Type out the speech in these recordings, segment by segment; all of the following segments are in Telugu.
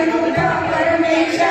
கருணா பரமேஷா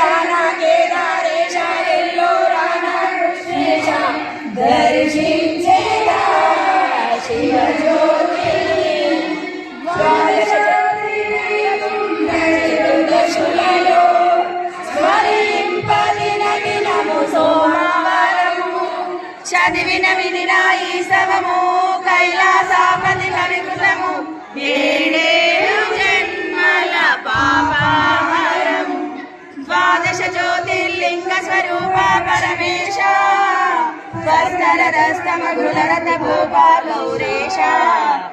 రానా కేదారేశ ఎల్లో రానా కృష్ణేశ దర్శించేదా శివజ్యోతి శులలో స్మరింపదినది నము సోమవరము చదివిన విని నాయి సవము కైలాసాపతి కవికృతము ఏ स्वस्तरस्तमगुलरथोपा गौरेशादलम्